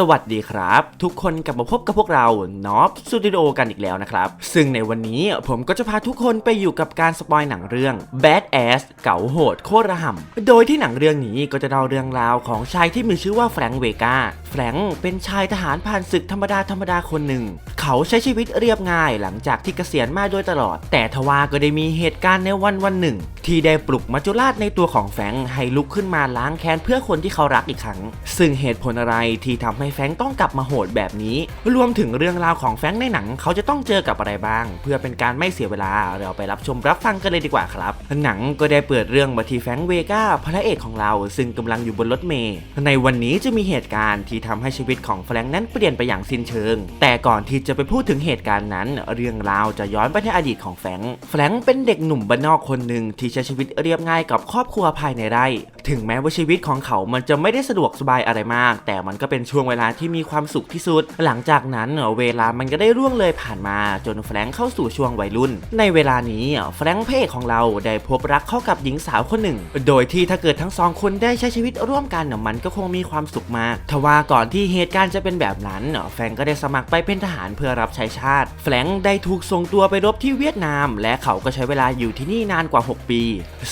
สวัสดีครับ ทุกคนกลับมาพบกับพวกเรานอฟสตูดิโอกันอีกแล้วนะครับ ซึ่งในวันนี้ผมก็จะพาทุกคนไปอยู่กับการสปอยหนังเรื่อง Bad Ass เก๋าโหดโคตรระห่ำโดยที่หนังเรื่องนี้ก็จะเล่าเรื่องราวของชายที่มีชื่อว่าแฟรงค์เวกาแฟรงค์เป็นชายทหารผ่านศึกธรรมดาธรรมดาคนหนึ่ง เขาใช้ชีวิตเรียบง่ายหลังจากที่เกษียณมาโดยตลอด แต่ทว่าก็ได้มีเหตุการณ์ในวันวันหนึ่ง ที่ได้ปลุกมัจจุราชในตัวของแฟงให้ลุกขึ้นมาล้างแค้นเพื่อคนที่เขารักอีกครั้ง ซึ่งเหตุผลอะไรที่ทำให้แฟงต้องกลับมาโหดแบบนี้ รวมถึงเรื่องราวของแฟงในหนังเขาจะต้องเจอกับอะไรบ้าง เพื่อเป็นการไม่เสียเวลาเราไปรับชมรับฟังกันเลยดีกว่าครับ หนังก็ได้เปิดเรื่องมาที่แฟงเวกาพระเอกของเรา ซึ่งกำลังอยู่บนรถเมล์ในวันนี้จะมีเหตุการณ์ที่ทำให้ชีวิตของแฟงนั้นเปลี่ยนไปอย่างสิ้นเชิง แต่ก่อนที่จะไปพูดถึงเหตุการณ์นั้น เรื่องราวจะย้อนไปในอดีตของแฟงแฟงเป็นเด็กหนุ่มบ้านนอกคนหนึ่งที่ช้ชีวิตเรียบง่ายกับครอบครัวภายในไร่ ถึงแม้ว่าชีวิตของเขามันจะไม่ได้สะดวกสบายอะไรมาก แต่มันก็เป็นช่วงเวลาที่มีความสุขที่สุด หลังจากนั้นเวลามันก็ได้ร่วงเลยผ่านมา จนแฟรงค์เข้าสู่ช่วงวัยรุ่น ในเวลานี้แฟรงค์พระเอกของเราได้พบรักเข้ากับหญิงสาวคนหนึ่ง โดยที่ถ้าเกิดทั้งสองคนได้ใช้ชีวิตร่วมกันมันก็คงมีความสุขมาก ทว่าก่อนที่เหตุการณ์จะเป็นแบบนั้นแฟรงค์ก็ได้สมัครไปเป็นทหารเพื่อรับใช้ชาติ แฟรงค์ได้ถูกส่งตัวไปรบที่เวียดนาม และเขาก็ใช้เวลาอยู่ที่นี่นานกว่า 6 ปี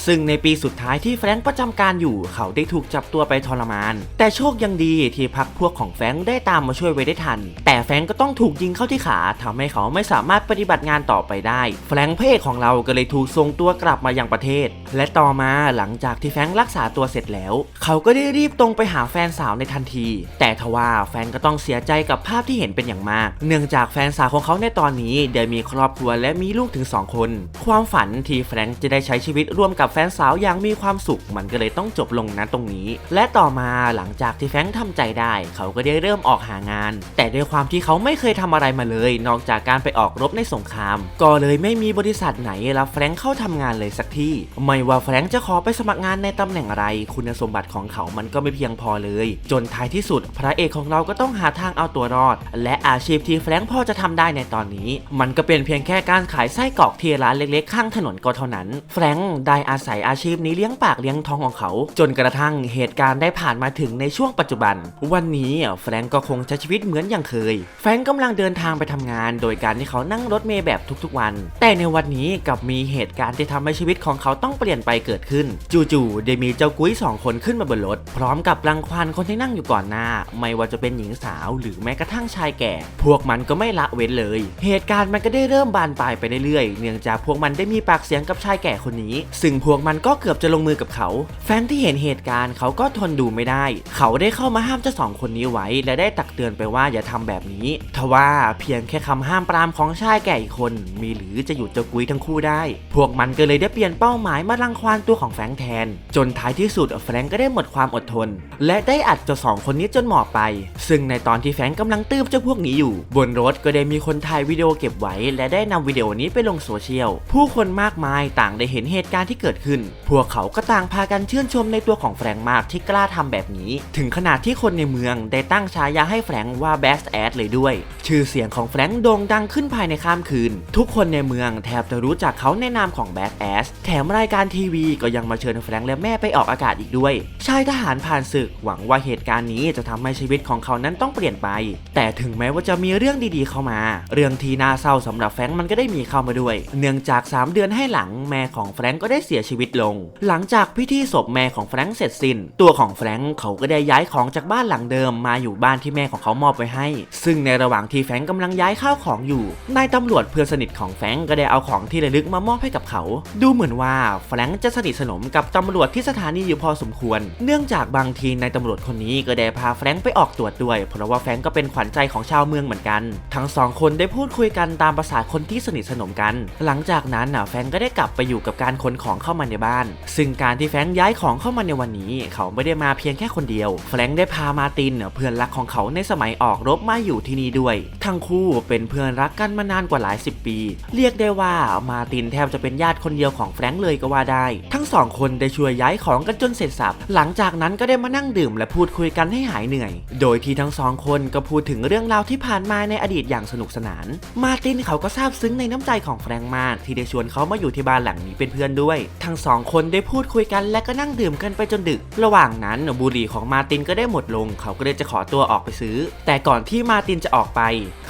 ซึ่งในปีสุดท้ายที่แฟรงค์ประจำการอยู่ เขาได้ถูกจับตัวไปทรมาน แต่โชคยังดีที่พักพวกของแฟรงค์ได้ตามมาช่วยไว้ได้ทัน แต่แฟรงค์ก็ต้องถูกยิงเข้าที่ขาทำให้เขาไม่สามารถปฏิบัติงานต่อไปได้ แฟรงค์พระเอกของเราก็เลยถูกส่งตัวกลับมายังประเทศ และต่อมาหลังจากที่แฟรงค์รักษาตัวเสร็จแล้ว เขาก็ได้รีบตรงไปหาแฟนสาวในทันที แต่ทว่าแฟนก็ต้องเสียใจกับภาพที่เห็นเป็นอย่างมาก เนื่องจากแฟนสาวของเขาในตอนนี้ได้มีครอบครัวและมีลูกถึง 2 คน ความฝันที่แฟรงค์จะได้ใช้ชีวิตร่วมกับแฟนสาวอย่างมีความสุข มันก็เลยต้องจบลงณตรงนี้ และต่อมาหลังจากที่แฟงค์ทำใจได้ เขาก็ได้เริ่มออกหางาน แต่ด้วยความที่เขาไม่เคยทำอะไรมาเลย นอกจากการไปออกรบในสงคราม ก็เลยไม่มีบริษัทไหนรับแฟงเข้าทำงานเลยสักที่ ไม่ว่าแฟงจะขอไปสมัครงานในตำแหน่งอะไร คุณสมบัติของเขามันก็ไม่เพียงพอเลย จนท้ายที่สุด พระเอกของเราก็ต้องหาทางเอาตัวรอด และอาชีพที่แฟงพอจะทำได้ในตอนนี้ มันก็เป็นเพียงแค่การขายไส้กรอกที่ร้านเล็กๆ ข้างถนนก็เท่านั้น แฟงได้อาศัยอาชีพนี้เลี้ยงปากเลี้ยงท้องของเขา จนกระทั่งเหตุการณ์ได้ผ่านมาถึงในช่วงปัจจุบัน วันนี้แฟรงค์ก็คงใช้ชีวิตเหมือนอย่างเคย แฟรงค์กำลังเดินทางไปทำงาน โดยการที่เขานั่งรถเมล์แบบทุกๆวัน แต่ในวันนี้กลับมีเหตุการณ์ที่ทำให้ชีวิตของเขาต้องเปลี่ยนไปเกิดขึ้น จู่ๆได้มีเจ้ากุ้ยสองคนขึ้นมาบนรถ พร้อมกับรังควานคนที่นั่งอยู่ก่อนหน้า ไม่ว่าจะเป็นหญิงสาวหรือแม้กระทั่งชายแก่ พวกมันก็ไม่ละเว้นเลย เหตุการณ์มันก็ได้เริ่มบานปลายไปเรื่อยๆเนื่องจากพวกมันได้มีปากเสียงกับชายแก่คนนี้ซึ่งพวกมันก็เกือบจะลงมือกับเขา แฟนที่เห็นเหตุการณ์เขาก็ทนดูไม่ได้ เขาได้เข้ามาห้ามเจ้าสองคนนี้ไว้ และได้ตักเตือนไปว่าอย่าทำแบบนี้ทว่าเพียงแค่คำห้ามปรามของชายแก่อีกคน มีหรือจะหยุดเจ้ากุ้ยทั้งคู่ได้ พวกมันก็เลยได้เปลี่ยนเป้าหมายมารังควานตัวของแฟรงค์แทน จนท้ายที่สุดแฟรงค์ก็ได้หมดความอดทน และได้อัดเจ้าสองคนนี้จนหมอบไป ซึ่งในตอนที่แฟรงค์กำลังตื้มเจ้าพวกนี้อยู่ บนรถก็ได้มีคนถ่ายวิดีโอเก็บไว้ และได้นำวิดีโอนี้ไปลงโซเชียลผู้คนมากมายต่างได้เห็นเหตุการณ์ที่เกิดขึ้น พวกเขาก็ต่างพากันชื่นชมในตัวของแฟรงค์มากที่กล้าทำแบบนี้ ถึงขนาดที่คนในเมืองได้ตั้งฉายาให้แฟรงค์ว่า Best a s เลยด้วย ชื่อเสียงของแฟรงค์โด่งดังขึ้นภายในข้ามคืน ทุกคนในเมืองแทบจะรู้จักเขาในนามของ Best a s แถมรายการทีวีก็ยังมาเชิญแฟรงค์และแม่ไปออกอากาศอีกด้วย ชายทหารผ่านศึกหวังว่าเหตุการณ์นี้จะทำให้ชีวิตของเขานั้นต้องเปลี่ยนไป แต่ถึงแม้ว่าจะมีเรื่องดีๆเข้ามา เรื่องที่น่าเศร้าสำหรับแฟรงค์มันก็ได้มีเข้ามาด้วย เนื่องจาก 3 เดือนให้หลังแม่ของแฟรงค์ก็ได้เสียชีวิตลง หลังจากพิธีศพแม่ของแฟรงค์เสร็จสิ้น ตัวของแฟรงค์เขาก็ได้ย้ายของจากบ้านหลังเดิมมาอยู่บ้านที่แม่ของเขามอบไว้ให้ ซึ่งในระหว่างที่แฟรงค์กำลังย้ายข้าวของอยู่นายตำรวจเพื่อนสนิทของแฟรงค์ก็ได้เอาของที่ระลึกมามอบให้กับเขา ดูเหมือนว่าแฟรงค์จะสนิทสนมกับตำรวจที่สถานีอยู่พอสมควร เนื่องจากบางทีนายตำรวจคนนี้ก็ได้พาแฟรงค์ไปออกตรวจด้วย เพราะว่าแฟรงค์ก็เป็นขวัญใจของชาวเมืองเหมือนกัน ทั้งสองคนได้พูดคุยกันตามภาษาคนที่สนิทสนมกัน หลังจากนั้นน่ะแฟรงค์ก็ได้กลับไปอยู่กับการขนของเข้ามาในบ้าน ซึ่งการที่แฟรงค์ย้ายของเข้ามาในวันนี้ เขาไม่ได้มาเพียงแค่คนเดียว แฟรงค์ได้พามาตินเพื่อนรักของเขาในสมัยออกรบมาอยู่ที่นี่ด้วย ทั้งคู่เป็นเพื่อนรักกันมานานกว่าหลายสิบปี เรียกได้ว่ามาตินแทบจะเป็นญาติคนเดียวของแฟรงค์เลยก็ว่าได้ ทั้งสองคนได้ช่วยย้ายของกันจนเสร็จสับ หลังจากนั้นก็ได้มานั่งดื่มและพูดคุยกันให้หายเหนื่อย โดยที่ทั้งสองคนก็พูดถึงเรื่องราวที่ผ่านมาในอดีตอย่างสนุกสนาน มาตินเขาก็ซาบซึ้งในน้ำใจของแฟรงค์มากที่ได้ชวนเขามาอยู่ที่บ้านหลังนี้เป็นเพื่อนด้วย ทั้งสองคนได้พูดคุยกันและก็นั่งดื่มกันไปจนดึก ระหว่างนั้นบุหรี่ของมาตินก็ได้หมดลง เขาก็เลยจะขอตัวออกไปซื้อ แต่ก่อนที่มาตินจะออกไป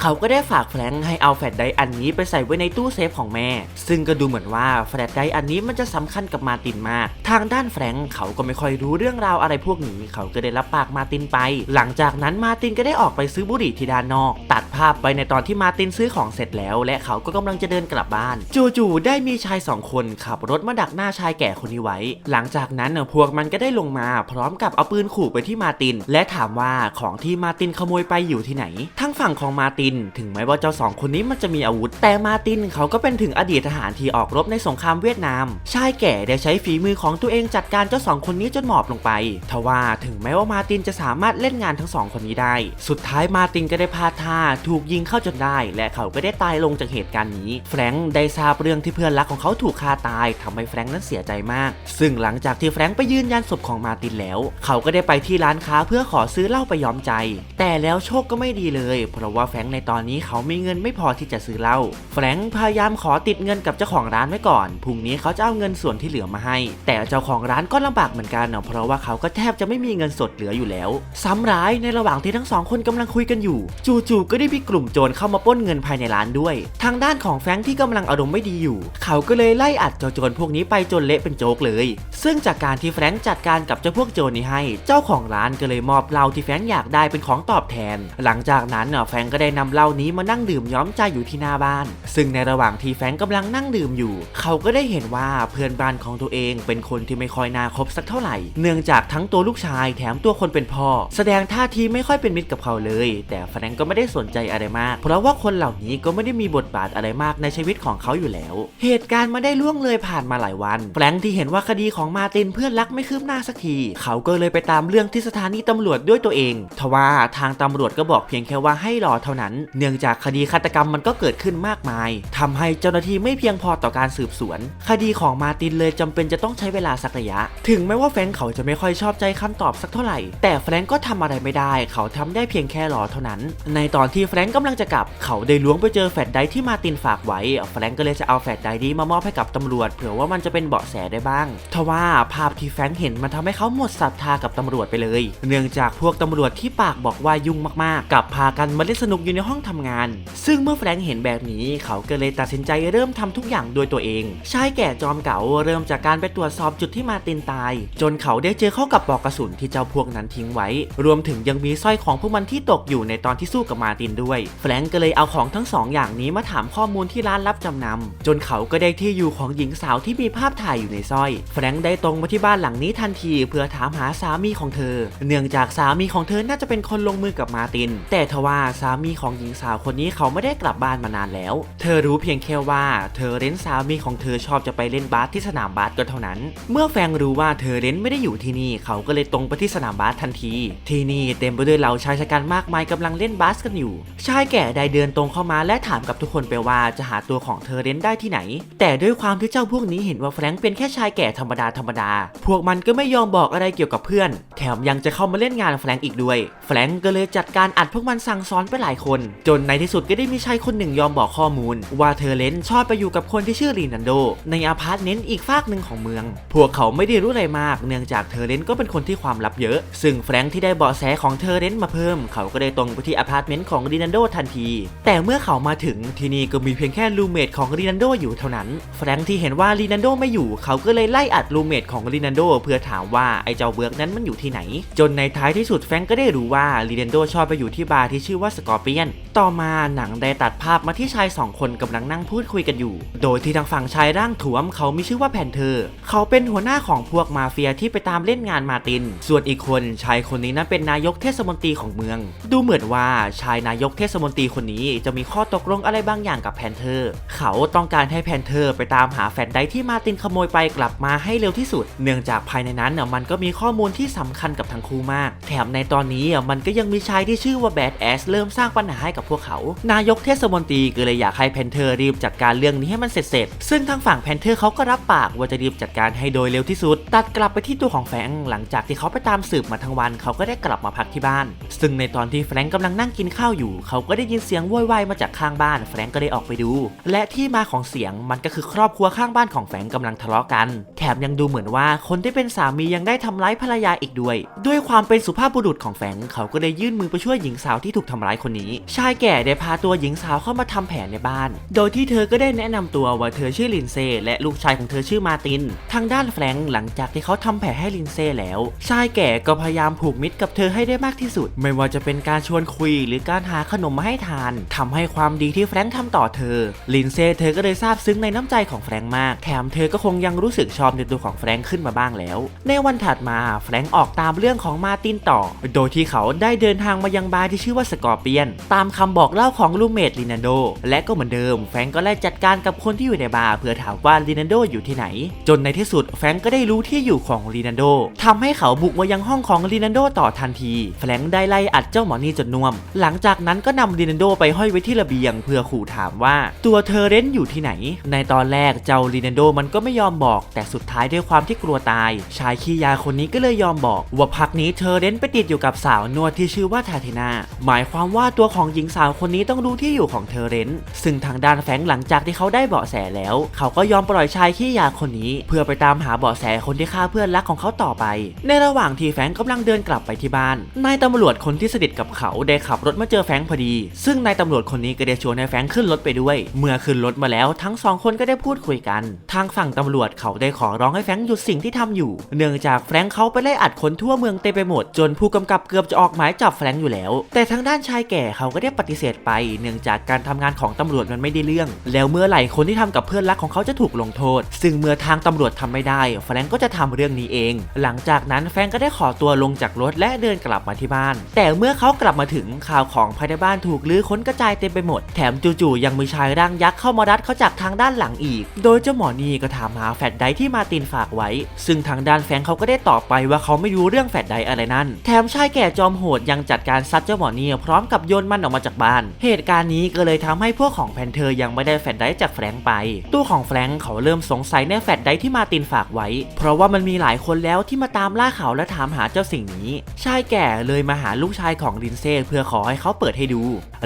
เขาก็ได้ฝากแฟรงค์ให้เอาแฟลชไดอันนี้ไปใส่ไว้ในตู้เซฟของแม่ ซึ่งก็ดูเหมือนว่าแฟลชไดอันนี้มันจะสำคัญกับมาตินมาก ทางด้านแฟรงค์เขาก็ไม่ค่อยรู้เรื่องราวอะไรพวกนี้ เขาก็ได้รับปากมาตินไป หลังจากนั้นมาตินก็ได้ออกไปซื้อบุหรี่ที่ด้านนอก ตัดภาพไปในตอนที่มาตินซื้อของเสร็จแล้ว และเขาก็กำลังจะเดินกลับบ้าน จู่ๆได้มีชายสองคนขับรถถมาดักหน้าชายแก่คนนี้ไว้ หลังจากนั้นพวกมันก็ได้ลงมาพร้อมกับเอาปืนขู่ไปที่มาติน และถามว่าของที่มาตินขโมยไปอยู่ที่ไหน ทั้งฝั่งของมาติน ถึงแม้ว่าเจ้าสองคนนี้มันจะมีอาวุธ แต่มาตินเขาก็เป็นถึงอดีตทหารที่ออกรบในสงครามเวียดนาม ชายแก่ได้ใช้ฝีมือของตัวเองจัดการเจ้าสองคนนี้จนหมอบลงไป ทว่าถึงแม้ว่ามาตินจะสามารถเล่นงานทั้งสองคนนี้ได้ สุดท้ายมาตินก็ได้พลาดท่าถูกยิงเข้าจนได้ และเขาก็ได้ตายลงจากเหตุการณ์นี้ แฟรงค์ได้ทราบเรื่องที่เพื่อนรักของเขาถูกฆ่าตายทำให้แฟรงค์นั้นเสียใจมาก ซึ่งหลังจากที่แฟรงค์ไปยืนยันศพของมาตินแล้ว เขาก็ได้ไปที่ร้านค้าเพื่อขอซื้อเหล้าไปย้อมใจ แต่แล้วโชคก็ไม่ดีเลย เพราะว่าแฟรงค์ในตอนนี้เขามีเงินไม่พอที่จะซื้อเหล้าแฟรงค์พยายามขอติดเงินกับเจ้าของร้านไว้ก่อนพรุ่งนี้เขาจะเอาเงินส่วนที่เหลือมาให้ แต่เจ้าของร้านก็ลำบากเหมือนกันเนาะเพราะว่าเขาก็แทบจะไม่มีเงินสดเหลืออยู่แล้วซ้ำร้ายในระหว่างที่ทั้งสองคนกำลังคุยกันอยู่ จู่ๆก็ได้มีกลุ่มโจรเข้ามาป้นเงินภายในร้านด้วย ทางด้านของแฟรงค์ที่กำลังอารมณ์ไม่ดีอยู่ เขาก็เลยไล่อัดเจ้าโจรพวกนี้ไปจนเละเป็นโจ๊กเลย ซึ่งจากการที่แฟรงค์จัดการกับเจ้าพวกโจรนี้ให้ เจ้าของร้านก็เลยมอบเหล้าที่แฟรงค์อยากได้เป็นของตอบแทน หลังจากนั้นแฟรงค์ก็ได้นำเหล้านี้มานั่งดื่มย้อมใจอยู่ที่หน้าบ้าน ซึ่งในระหว่างที่แฟรงค์กำลังนั่งดื่มอยู่ เขาก็ได้เห็นว่าเพื่อนบ้านของตัวเองเป็นคนที่ไม่ค่อยน่าคบสักเท่าไหร่ เนื่องจากทั้งตัวลูกชายแถมตัวคนเป็นพ่อ แสดงท่าทีไม่ค่อยเป็นมิตรกับเขาเลย แต่แฟรงค์ก็ไม่ได้สนใจอะไรมาก เพราะว่าคนเหล่านี้ก็ไม่ได้มีบทบาทอะไรมากในชีวิตของเขาอยู่แล้ว เหตุการณ์มาได้ล่วงเลยผ่านมาหลายวัน แฟรงค์ที่เห็นว่าคดีของมาตินเพื่อนรักไม่คืบหน้าสักที เขาก็เลยไปตามเรื่องที่สถานีตำรวจด้วยตัวเอง ทว่าทางตำรวจก็บอกเพียงแค่ว่าให้รอเท่านั้น เนื่องจากคดีฆาตกรรมมันก็เกิดขึ้นมากมายทำให้เจ้าหน้าที่ไม่เพียงพอต่อการสืบสวน คดีของมาตินเลยจำเป็นจะต้องใช้เวลาสักระยะ ถึงแม้ว่าแฟรงค์เขาจะไม่ค่อยชอบใจคำตอบสักเท่าไหร่ แต่แฟรงค์ก็ทำอะไรไม่ได้ เขาทำได้เพียงแค่รอเท่านั้น ในตอนที่แฟรงค์กำลังจะกลับ เขาได้ล้วงไปเจอแฟลชไดที่มาตินฝากไว้ แฟรงค์ก็เลยจะเอาแฟลชไดนี้มามอบให้กับตำรวจเผื่อว่ามันจะเป็นเบาะแสได้บ้าง ทว่าภาพที่แฟรงค์เห็นมันทำให้เขาหมดศรัทธากับตำรวจไปเลย เนื่องจากพวกตำรวจที่ปากบอกว่ายุ่งมากๆกลับพากันมาเล่นสนุกอยู่ในห้องทำงาน ซึ่งเมื่อแฟรงค์เห็นแบบนี้เขาก็เลยตัดสินใจเริ่มทำทุกอย่างโดยตัวเอง ชายแก่จอมเก่าเริ่มจากการไปตรวจสอบจุดที่มาตินตาย จนเขาได้เจอเข้ากับปลอกกระสุนที่เจ้าพวกนั้นทิ้งไว้ รวมถึงยังมีสร้อยของพวกมันที่ตกอยู่ในตอนที่สู้กับมาตินด้วย แฟรงก์ก็เลยเอาของทั้งสองอย่างนี้มาถามข้อมูลที่ร้านรับจำนำจนเขาก็ได้ที่อยู่ของหญิงสาวที่มีภาพถ่ายอยู่ในสร้อย แฟรงก์ได้ตรงมาที่บ้านหลังนี้ทันทีเพื่อถามหาสามีของเธอ เนื่องจากสามีของเธอน่าจะเป็นคนลงมือกับมาติน แต่ทว่าสามีของหญิงสาวคนนี้เขาไม่ได้กลับบ้านมานานแล้ว เธอรู้เพียงแค่ว่า เธอเรนสามีของเธอชอบจะไปเล่นบาสที่สนามบาสก็เท่านั้น เมื่อแฟรงก์รู้ว่าเธอเรนไม่ได้อยู่ที่นี่ เขาก็เลยตรงไปที่สนามบาสทันที ที่นี่เต็มไปด้วยเหล่าชายชะกันมากมายกำลังเล่นบาสกันอยู่ ชายแก่ได้เดินตรงเข้ามาและถามกับทุกคนไปว่าจะหาตัวของเธอเรนได้ที่ไหน แต่ด้วยความที่เจ้าพวกนี้เห็นว่าแฟรงก์เป็นแค่ชายแก่ธรรมดาธรรมดา พวกมันก็ไม่ยอมบอกอะไรเกี่ยวกับเพื่อน แถมยังจะเข้ามาเล่นงานแฟรงก์อีกด้วย แฟรงก์ก็เลยจัดการอัดพวกมันสั่งสอนไปหลายคน จนในที่สุดก็ได้มีชายคนหนึ่งยอมบอกข้อมูล ว่าเธอเลนชอบไปอยู่กับคนที่ชื่อรีนันโด ในอพาร์ตเมนต์อีกฝากหนึ่งของเมือง พวกเขาไม่ได้รู้อะไรมาก เนื่องจากเธอเลนก็เป็นคนที่ความลับเยอะ ซึ่งแฟรงก์ที่ได้เบาะแสของเธอเลนมาเพิ่ม เขาก็ได้ตรงไปที่อพาร์ตเมนต์ของรีนันโดทันที แต่เมื่อเขามาถึงที่นี่ก็มีเพียงแค่รูเมทของรีนันโดอยู่เท่านั้น แฟรงก์ที่เห็นว่ารีนันโดไม่อยู่เขาก็เลยไล่อัดรูเมทของรีนันโดเพื่อถามว่าไอ้เจ้าเบิร์กนั้นมันอยู่ที่ไหน จนในท้ายที่สุดแฟงก็ได้รู้ว่ารีนันโดชอบไปอยู่ที่บาร์ที่ชื่อว่าสกอร์เปียน ต่อมาหนังได้ตัดภาพมาที่ชายสองคนกำลังนั่งพูดคุยกันอยู่ โดยที่ทางฝั่งชายร่างถวมเขามีชื่อว่าแพนเทอร์ เขาเป็นหัวหน้าของพวกมาเฟียที่ไปตามเล่นงานมาติน ส่วนอีกคนชายคนนี้นั้นเป็นนายกเทศมนตรีของเมือง ดูเหมือนว่าชายนายกเทศมนตรีคนนี้จะมีข้อตกลงอะไรบางอย่างกับแพนเทอร์ เขาต้องการให้แพนเทอร์ไปตามหาแฟนไดที่มาตินขโมยไปกลับมาให้เร็วที่สุด เนื่องจากภายในนั้นน่ะมันก็มีข้อมูลที่สำคัญกับทั้งคู่มาก แถมในตอนนี้อะมันก็ยังมีชายที่ชื่อว่าแบดแอสเริ่มสร้างปัญหาให้กับพวกเขา นายกเทศมนตรีก็เลยอยากให้แพนเทอร์รีบจัดการเรื่องนี้ให้มันเสร็จๆซึ่งทางฝั่งแพนเทอร์เขาก็รับปากว่าจะรีบจัดการให้โดยเร็วที่สุด ตัดกลับไปที่ตัวของแฟงหลังจากที่เขาไปตามสืบมาทั้งวันเขาก็ได้กลับมาพักที่บ้าน ซึ่งในตอนที่แฟรงค์กำลังนั่งกินข้าวอยู่ เขาก็ได้ยินเสียงโวยวายมาจากข้างบ้าน แฟรงค์ก็ได้ออกไปดู และที่มาของเสียงมันก็คือครอบครัวข้างบ้านของแฟงก์กำลังทะเลาะกัน แถมยังดูเหมือนว่าคนที่เป็นสามียังได้ทำร้ายภรรยาอีกด้วย ด้วยความเป็นสุภาพบุรุษของแฟงเขาก็ได้ยื่นมือไปช่วยหญิงสาวที่ถูกทำร้ายคนนี้ ชายแก่ได้พาตัวหญิงสาวเข้ามาทำแผนในบ้าน โดยที่เธอก็ได้แนะนำตัวว่าเธอชื่อลินเซ่และลูกชายของเธอชื่อมาติน ทางด้านแฟรงหลังจากที่เขาทำแผลให้ลินเซ่แล้ว ชายแก่ก็พยายามผูกมิตรกับเธอให้ได้มากที่สุด ไม่ว่าจะเป็นการชวนคุยหรือการหาขนมมาให้ทานทำให้ความดีที่แฟรงค์ทำต่อเธอ ลินเซ่เธอก็เลยซาบซึ้งในน้ำใจของแฟรงค์มากแถมเธอก็คงยังรู้สึกชอบในตัวของแฟรงค์ขึ้นมาบ้างแล้ว ในวันถัดมาแฟรงค์ออกตามเรื่องของมาตินต่อ โดยที่เขาได้เดินทางมายังบาร์ที่ชื่อว่าสกอร์เปียน ตามคำบอกเล่าของลูเมดลินาโด และก็เหมือนเดิม แฟรงค์ก็ไล่จัดการกับคนที่อยู่ในบาร์เพื่อถามว่าลินาโดอยู่ที่ไหน จนในที่สุดแฟรงค์ก็ได้รู้ที่อยู่ของลินาโดทำให้เขาบุกมายังห้องของลินาโดต่อทันที แฟรงค์ได้ไล่อัดเจ้าหมอนี่จนน่วม หลังจากนั้นก็นำลินาโดไปห้อยไว้ที่ระเบียง เพื่อขู่ถามว่า ตัวเธอเร้นอยู่ที่ไหน ในตอนแรกเจ้าลินาโดมันก็ไม่ยอมบอก แต่สุดท้ายด้วยความที่กลัวตาย ชายขี้ยาคนนี้ก็เลยยอมบอก ว่าพักนี้เธอเร้นไปติดอยู่กับสาวนวดที่ชื่อว่าทาเทนา หมายความว่าตัวของหญิงสาวคนนี้ต้องรู้ที่อยู่ของเธอเรนซึ่งทางด้านแฟงหลังจากที่เขาได้เบาะแสแล้ว เขาก็ยอมปล่อยชายขี้ยาคนนี้ เพื่อไปตามหาเบาะแสคนที่ฆ่าเพื่อนรักของเขาต่อไป ในระหว่างที่แฟงค์กำลังเดินกลับไปที่บ้านนายตำรวจคนที่สนิทกับเขาได้ขับรถมาเจอแฟงพอดี ซึ่งนายตำรวจคนนี้ก็ได้ชวนให้แฟงขึ้นรถไปด้วย เมื่อขึ้นรถมาแล้วทั้งสองคนก็ได้พูดคุยกันทางฝั่งตำรวจเขาได้ขอร้องให้แฟรงค์หยุดสิ่งที่ทำอยู่ เนื่องจากแฟรงค์เขาไปไล่อัดคนทั่วเมืองเต็มไปหมด จนผู้กำกับเกือบจะออกหมายจับแฟรงค์อยู่แล้ว แต่ทางด้านชายแก่เขาก็ได้ปฏิเสธไป เนื่องจากการทำงานของตำรวจมันไม่ได้เรื่อง แล้วเมื่อไหร่คนที่ทำกับเพื่อนรักของเขาจะถูกลงโทษ ซึ่งเมื่อทางตำรวจทำไม่ได้แฟรงค์ก็จะทำเรื่องนี้เอง หลังจากนั้นแฟรงค์ก็ได้ขอตัวลงจากรถและเดินกลับมาที่บ้าน แต่เมื่อเขากลับมาถึงข่าวของภายในบ้านถูกลื้อค้นกระจายเต็มไปหมด แถมจู่ๆยังมีชายร่างยักษ์เข้ามารัดเขาจากทางด้านหลังอีก โดยเจ้าหมอนี่ก็ถามหาแฟลชไดที่มาตินฝากไว้ ซึ่งทางด้านแฟงเขาก็ได้ตอบไปว่าเขาไม่รู้เรื่องแฟลชไดอะไรนั่น แถมชายแก่จอมโหดยังจัดการซัดเจ้าหมอนี่พร้อมกับโยนมันออกมาจากบ้าน เหตุการณ์นี้ก็เลยทำให้พวกของแพนเทอร์ยังไม่ได้แฟลชไดจากแฟรงไปตัวของแฟรงเขาเริ่มสงสัยในแฟลชไดที่มาตินฝากไว้ เพราะว่ามันมีหลายคนแล้วที่มาตามล่าเขาและถามหาเจ้าสิ่งนี้ ชายแก่เลยมาหาลูกชายของลินเซ่เพื่อขอให้เขาเปิดให้ดู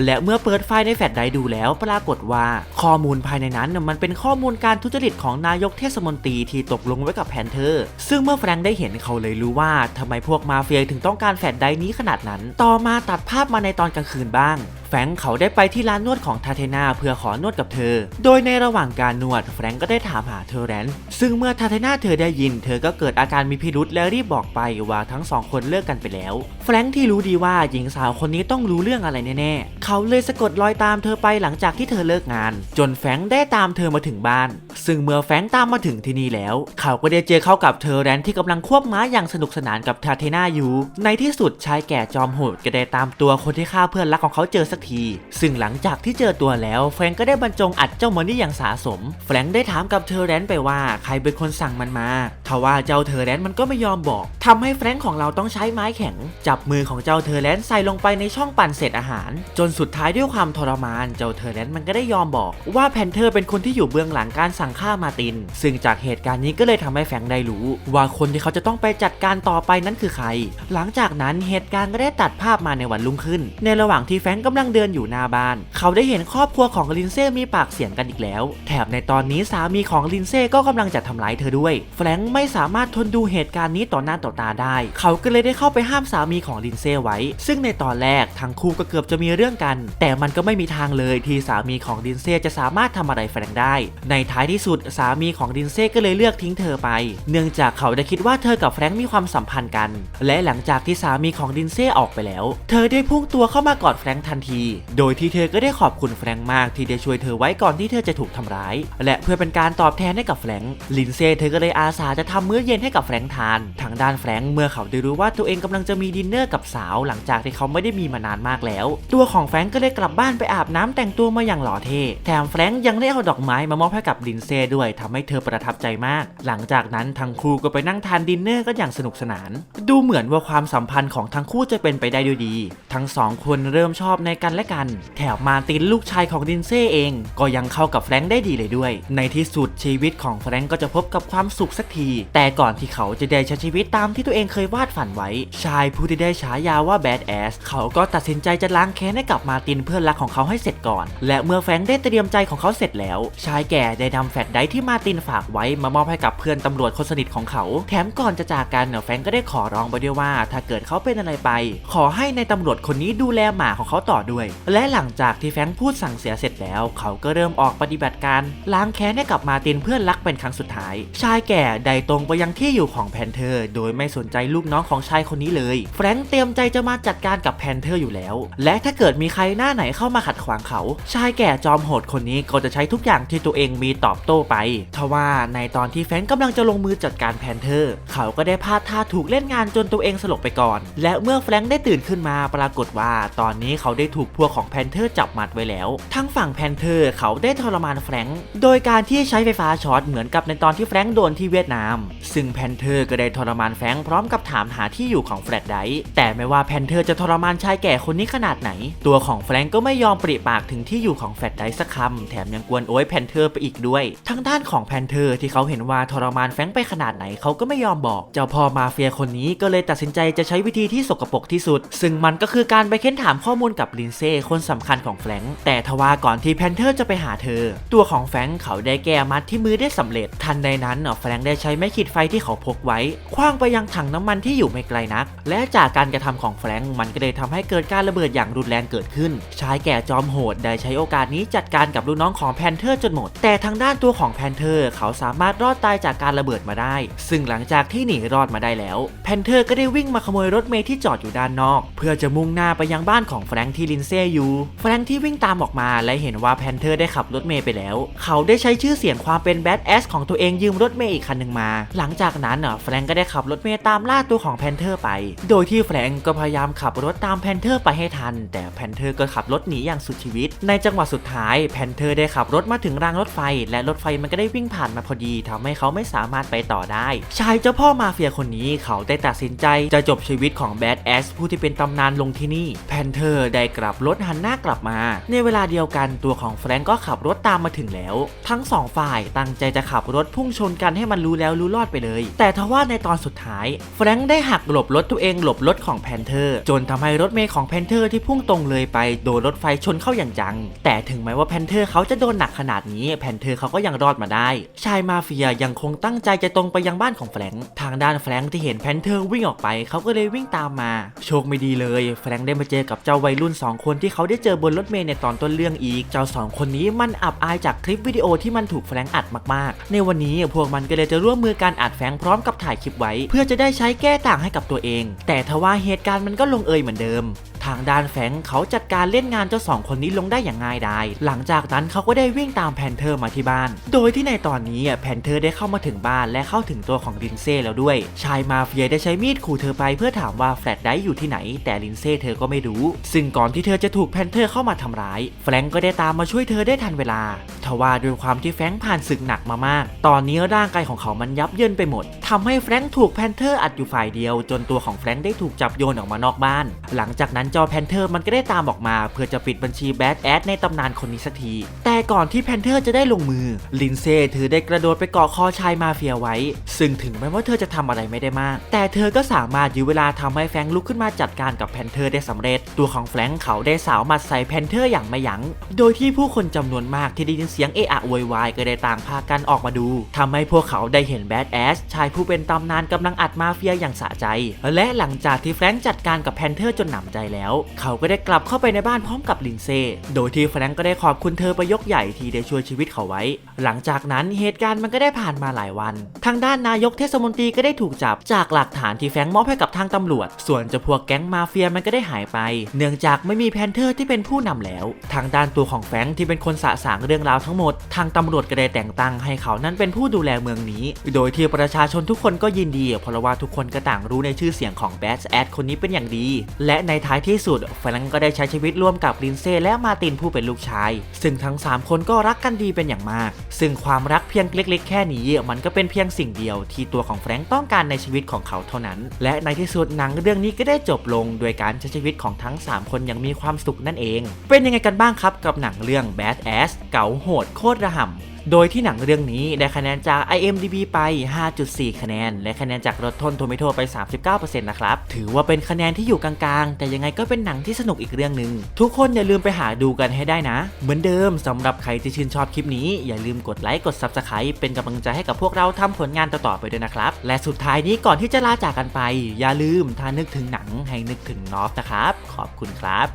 และเมื่อเปิดไฟล์ในแฟลชไดดูแล้วปรากฏว่า ข้อมูลภายในนั้นมันเป็นข้อมูลการทุจริตของนายกเทศมนตรีที่ตกลงไว้กับแพนเทอร์ ซึ่งเมื่อแฟรงค์ได้เห็นเขาเลยรู้ว่าทำไมพวกมาเฟียถึงต้องการแฟลชไดนี้ขนาดนั้น ต่อมาตัดภาพมาในตอนกลางคืนบ้าง แฟรงเขาได้ไปที่ร้านนวดของทาเทนาเพื่อขอนวดกับเธอ โดยในระหว่างการนวดแฟรงก็ได้ถามหาเธอแรนซึ่งเมื่อทาเทนาเธอได้ยิน เธอก็เกิดอาการมีพิรุษและรีบบอกไปว่าทั้งสองคนเลิกกันไปแล้ว แฟรงที่รู้ดีว่าหญิงสาวคนนี้ต้องรู้เรื่องอะไรแน่ๆ เขาเลยสะกดรอยตามเธอไปหลังจากที่เธอเลิกงาน จนแฟรงได้ตามเธอมาถึงบ้าน ซึ่งเมื่อแฟรงตามมาถึงที่นี่แล้ว เขาก็ได้เจอเข้ากับเธอแรนที่กำลังควบม้าอย่างสนุกสนานกับทาเทนาอยู่ ในที่สุดชายแก่จอมโหดก็ได้ตามตัวคนที่ฆ่าเพื่อนรักของเขาเจอสักที ซึ่งหลังจากที่เจอตัวแล้วแฟรงก็ได้บรรจงอัดเจ้ามอนี่อย่างสาสม แฟรงได้ถามกับเธอแรนไปว่าใครเป็นคนสั่งมันมาทว่าเจ้าเธอแรนมันก็ไม่ยอมบอกทำให้แฟรงของเราต้องใช้ไม้แข็ง จับมือของเจ้าเธอแรนใส่ลงไปในช่องปั่นเศษอาหาร จนสุดท้ายด้วยความทรมาน เจ้าเธอแรนมันก็ได้ยอมบอก ว่าแพนเทอร์เป็นคนที่อยู่เบื้องหลังการสั่งฆ่ามาติน ซึ่งจากเหตุการณ์นี้ก็เลยทำให้แฟรงได้รู้ ว่าคนที่เขาจะต้องไปจัดการต่อไปนั้นคือใคร หลังจากนั้นเหตุการณ์ก็ได้ตัดภาพมาในวันรุ่งขึ้น ในระหว่างที่แฟรงก์กำลังเดินอยู่หน้าบ้าน เขาได้เห็นครอบครัวของลินเซ่มีปากเสียงกันอีกแล้ว แถมในตอนนี้สามีของลินเซ่ก็กำลังจะทำร้ายเธอด้วย แฟรงค์ไม่สามารถทนดูเหตุการณ์นี้ต่อหน้าต่อตาได้ เขาก็เลยได้เข้าไปห้ามสามีของลินเซ่ไว้ ซึ่งในตอนแรกทั้งคู่ก็เกือบจะมีเรื่องกัน แต่มันก็ไม่มีทางเลยที่สามีของลินเซ่จะสามารถทำอะไรแฟรงค์ได้ ในท้ายที่สุดสามีของลินเซ่ก็เลยเลือกทิ้งเธอไป เนื่องจากเขาได้คิดว่าเธอกับแฟรงค์มีความสัมพันธ์กัน และหลังจากที่สามีของลินเซ่ออกไปแล้ว เธอได้พุ่งตัวเข้ามากอดแฟรงค์ทันทีโดยที่เธอก็ได้ขอบคุณแฟรงค์มากที่ได้ช่วยเธอไว้ก่อนที่เธอจะถูกทำร้าย และเพื่อเป็นการตอบแทนให้กับแฟรงค์ลินเซ่เธอก็เลยอาสาจะทำมื้อเย็นให้กับแฟรงค์ทาน ทางด้านแฟรงค์เมื่อเขาได้รู้ว่าตัวเองกำลังจะมีดินเนอร์กับสาวหลังจากที่เขาไม่ได้มีมานานมากแล้ว ตัวของแฟรงค์ก็เลยกลับบ้านไปอาบน้ำแต่งตัวมาอย่างหล่อเท่แถมแฟรงค์ยังได้เอาดอกไม้มามอบให้กับลินเซ่ด้วยทำให้เธอประทับใจมาก หลังจากนั้นทั้งคู่ก็ไปนั่งทานดินเนอร์กันอย่างสนุกสนาน ดูเหมือนว่าความสัมพันธ์ของทั้งคู่จะเป็นไปได้ด้วยดี ทั้งสองคนเริ่มชอบในกันและกัน แถมมาตินลูกชายของลินเซ่เอง ก็ยังเข้ากับแฟรงค์ได้ดีเลยด้วย ในที่สุดชีวิตของแฟรงค์ก็จะพบกับความสุขสักที แต่ก่อนที่เขาจะได้ใช้ชีวิตตามที่ตัวเองเคยวาดฝันไว้ ชายผู้ที่ได้ฉายาว่าแบดแอสเขาก็ตัดสินใจจะล้างแค้นให้กับมาตินเพื่อนรักของเขาให้เสร็จก่อน และเมื่อแฟรงค์ได้เตรียมใจของเขาเสร็จแล้ว ชายแก่ได้นำแฟลชไดที่มาตินฝากไว้มามอบให้กับเพื่อนตำรวจคนสนิทของเขา แถมก่อนจะจากกันเนี่ยแฟรงก์ก็ได้ขอร้องไปด้วยว่า ถ้าเกิดเขาเป็นอะไรไป ขอให้ในตำรวจคนนี้ดูแลหมาของเขาต่อด้วยและหลังจากที่แฟงพูดสั่งเสียเสร็จแล้ว เขาก็เริ่มออกปฏิบัติการล้างแค้นให้กับมาตินเพื่อนรักเป็นครั้งสุดท้าย ชายแก่ได้ตรงไปยังที่อยู่ของแพนเทอร์ โดยไม่สนใจลูกน้องของชายคนนี้เลย แฟรงก์เตรียมใจจะมาจัดการกับแพนเทอร์อยู่แล้ว และถ้าเกิดมีใครหน้าไหนเข้ามาขัดขวางเขา ชายแก่จอมโหดคนนี้ก็จะใช้ทุกอย่างที่ตัวเองมีตอบโต้ไป ทว่าในตอนที่แฟรงก์กำลังจะลงมือจัดการแพนเทอร์ เขาก็ได้พลาดท่าถูกเล่นงานจนตัวเองสลบไปก่อน และเมื่อแฟรงก์ได้ตื่นขึ้นมาปรากฏว่า ตอนนี้เขาได้ถูกพวกของแพนเทอร์จับมัดไว้แล้ว ทั้งฝั่งแพนเทอร์เขาได้ทรมานแฟรงก์โดยการที่ใช้ไฟฟ้าช็อตเหมือนกับในตอนที่แฟรงก์โดนที่เวียดนาม ซึ่งแพนเทอร์ก็ได้ทรมานแฟรงก์พร้อมกับถามหาที่อยู่ของแฟลตไดแต่ไม่ว่าแพนเทอร์จะทรมานชายแก่คนนี้ขนาดไหน ตัวของแฟรงก์ก็ไม่ยอมปริปากถึงที่อยู่ของแฟลตไดสักคำแถมยังกวนโอ้ยแพนเทอร์ไปอีกด้วยทั้งด้านของแพนเทอร์ที่เขาเห็นว่าทรมานแฟรงก์ไปขนาดไหนเขาก็ไม่ยอมบอก เจ้าพ่อมาเฟียคนนี้ก็เลยตัดสินใจจะใช้วิธีที่สกปรกที่สุด ซึ่งมันก็คือการไปเค้นถามข้อมูลกับลินเซ่คนสำคัญของแฟรงก์แต่ทว่าก่อนที่แพนเทอร์จะไปหาเธอ ตัวของแฟรงก์เขาได้แก้มัดที่มือได้สำเร็จ ทันใดนั้นแฟรงก์ได้ใช้ไม้ขีดไฟที่เขาพกไว้คว้างไปยังถังน้ำมันที่อยู่ไม่ไกลนัก และจากการกระทำของแฟรงก์มันก็เลยทำให้เกิดการระเบิดอย่างรุนแรงเกิดขึ้น ชายแก่จอมโหดได้ใช้โอกาสนี้จัดการกับลูกน้องของแพนเทอร์จนหมด แต่ทางด้านตัวของแพนเทอร์เขาสามารถรอดตายจากการระเบิดมาได้ ซึ่งหลังจากที่หนีรอดมาได้แล้วแพนเทอร์ก็ได้วิ่งมาขโมยรถเมล์ที่จอดอยู่ด้านนอก เพื่อจะมุ่งหน้าไปยังบ้านของแฟรงค์ที่ลินเซ่อยู่ แฟรงค์ที่วิ่งตามออกมาและเห็นว่าแพนเทอร์ได้ขับรถเมล์ไปแล้ว เขาได้ใช้ชื่อเสียงความเป็นแบดแอสของตัวเองยืมรถเมล์อีกคันหนึ่งมา หลังจากนั้นอะแฟรงค์ก็ได้ขับรถเมล์ตามล่าตัวของแพนเทอร์ไป โดยที่แฟรงค์ก็พยายามขับรถตามแพนเทอร์ไปให้ทัน แต่แพนเทอร์ก็ขับรถหนีอย่างสุดชีวิต ในจังหวะสุดท้ายแพนเทอร์ได้ขับรถมาถึงรางรถไฟ และรถไฟมันก็ได้วิ่งผ่านมาพอดีทำให้เขาไม่สามารถไปต่อได้ ชายเจ้าพ่อมาเฟียคนนี้เขาได้ตัดสินใจจะจบชีวิตของแบดแอสผู้ที่เป็นตำนานลงที่นี่แพนเทอร์ได้กลับรถหันหน้ากลับมา ในเวลาเดียวกันตัวของแฟรงก์ก็ขับรถตามมาถึงแล้ว ทั้งสองฝ่ายตั้งใจจะขับรถพุ่งชนกันให้มันรู้แล้วรู้รอดไปเลย แต่ทว่าในตอนสุดท้ายแฟรงก์ได้หักหลบรถตัวเองหลบรถของแพนเทอร์ จนทำให้รถเมล์ของแพนเทอร์ที่พุ่งตรงเลยไปโดนรถไฟชนเข้าอย่างจัง แต่ถึงแม้ว่าแพนเทอร์เขาจะโดนหนักขนาดนี้แพนเทอร์เขาก็ยังรอดมาได้ ชายมาเฟียยังคงตั้งใจจะตรงไปยังบ้านของแฟรงก์ทางด้านแฟรงก์ที่เห็นแพนเทอร์วิ่งออกไปเขาก็เลยวิ่งตามมา โชคไม่ดีเลย แฟรงก์ได้มาเจอกับเจ้าวัยรุ่น 2คนที่เขาได้เจอบนรถเมล์ในตอนต้นเรื่องอีก เจ้า 2 คนนี้มันอับอายจากคลิปวิดีโอที่มันถูกแฟรงอัดมากๆ ในวันนี้พวกมันก็เลยจะร่วมมือการอัดแฟรงพร้อมกับถ่ายคลิปไว้ เพื่อจะได้ใช้แก้ต่างให้กับตัวเอง แต่ทว่าเหตุการณ์มันก็ลงเอยเหมือนเดิมางด้านแฟงเขาจัดการเล่นงานเจ้าสองคนนี้ลงได้อย่างง่ายดาย หลังจากนั้นเขาก็ได้วิ่งตามแพนเทอร์มาที่บ้าน โดยที่ในตอนนี้แพนเทอร์ได้เข้ามาถึงบ้านและเข้าถึงตัวของลินเซ่แล้วด้วย ชายมาเฟียได้ใช้มีดขู่เธอไปเพื่อถามว่าแฟลตไดร์อยู่ที่ไหน แต่ลินเซ่เธอก็ไม่รู้ ซึ่งก่อนที่เธอจะถูกแพนเทอร์เข้ามาทำร้าย แฟรงค์ก็ได้ตามมาช่วยเธอได้ทันเวลาทว่าด้วยความที่แฟรงค์ผ่านศึกหนักมามาก ตอนนี้ร่างกายของเขามันยับเยินไปหมดทำให้แฟรงค์ถูกแพนเทอร์อัดอยู่ฝ่ายเดียว จนตัวของแฟรงค์ได้ถูกจับโยนออกมานอกบ้าน หลังจากนั้นจอแพนเทอร์มันก็ได้ตามออกมา เพื่อจะปิดบัญชีแบดแอดในตำนานคนนี้สักที แต่ก่อนที่แพนเทอร์จะได้ลงมือ ลินเซ่เธอได้กระโดดไปเกาะคอชายมาเฟียไว้ ซึ่งถึงแม้ว่าเธอจะทำอะไรไม่ได้มาก แต่เธอก็สามารถยื้อเวลาทำให้แฟงลุกขึ้นมาจัดการกับแพนเทอร์ได้สำเร็จ ตัวของแฟงเขาได้สาวหมัดใส่แพนเทอร์อย่างไม่ยัง้ง โดยที่ผู้คนจำนวนมากที่ได้ยินเสียงเอะอะโวยวายก็ได้ต่างพากันออกมาดูทำให้พวกเขาได้เห็นแบดแอสชายผู้เป็นตำนานกำลังอัดมาเฟียอย่างสะใจ และหลังจากที่แฟงจัดการกับแพนเทอร์จนหนำใจแล้วเขาก็ได้กลับเข้าไปในบ้านพร้อมกับลินเซ่โดยที่แฟรงค์ก็ได้ขอบคุณเธอไปยกใหญ่ที่ได้ช่วยชีวิตเขาไว้ หลังจากนั้นเหตุการณ์มันก็ได้ผ่านมาหลายวัน ทางด้านนายกเทศมนตรีก็ได้ถูกจับจากหลักฐานที่แฟรงค์มอบให้กับทางตำรวจ ส่วนจะพวกแก๊งมาเฟียมันก็ได้หายไป เนื่องจากไม่มีแพนเทอร์ที่เป็นผู้นำแล้ว ทางด้านตัวของแฟรงค์ที่เป็นคนสะสางเรื่องราวทั้งหมด ทางตำรวจก็ได้แต่งตั้งให้เขานั้นเป็นผู้ดูแลเมืองนี้ โดยที่ประชาชนทุกคนก็ยินดีเพราะว่าทุกคนก็ต่างรู้ในชื่อเสียงของแบดแอดคนนี้เป็นอย่างดี และในท้ายที่ที่สุดแฟรงค์ก็ได้ใช้ชีวิตร่วมกับลินเซ่และมาตินผู้เป็นลูกชาย ซึ่งทั้ง 3 คนก็รักกันดีเป็นอย่างมาก ซึ่งความรักเพียงเล็ก ๆ แค่นี้มันก็เป็นเพียงสิ่งเดียวที่ตัวของแฟรงค์ต้องการในชีวิตของเขาเท่านั้น และในที่สุดหนังเรื่องนี้ก็ได้จบลง โดยการใช้ชีวิตของทั้ง 3 คนอย่างมีความสุขนั่นเอง เป็นยังไงกันบ้างครับกับหนังเรื่อง Bad Ass เก๋าโหดโคตรระห่ำโดยที่หนังเรื่องนี้ได้คะแนนจาก IMDb ไป 5.4 คะแนน และคะแนนจาก Rotten Tomato ไป 39%นะครับ ถือว่าเป็นคะแนนที่อยู่กลางๆ แต่ยังไงก็เป็นหนังที่สนุกอีกเรื่องหนึ่ง ทุกคนอย่าลืมไปหาดูกันให้ได้นะ เหมือนเดิมสำหรับใครที่ชื่นชอบคลิปนี้ อย่าลืมกดไลค์กด Subscribe เป็นกำลังใจให้กับพวกเราทำผลงานต่อๆไปด้วยนะครับ และสุดท้ายนี้ก่อนที่จะลาจากกันไป อย่าลืมถ้านึกถึงหนังให้นึกถึงนอฟนะครับ ขอบคุณครับ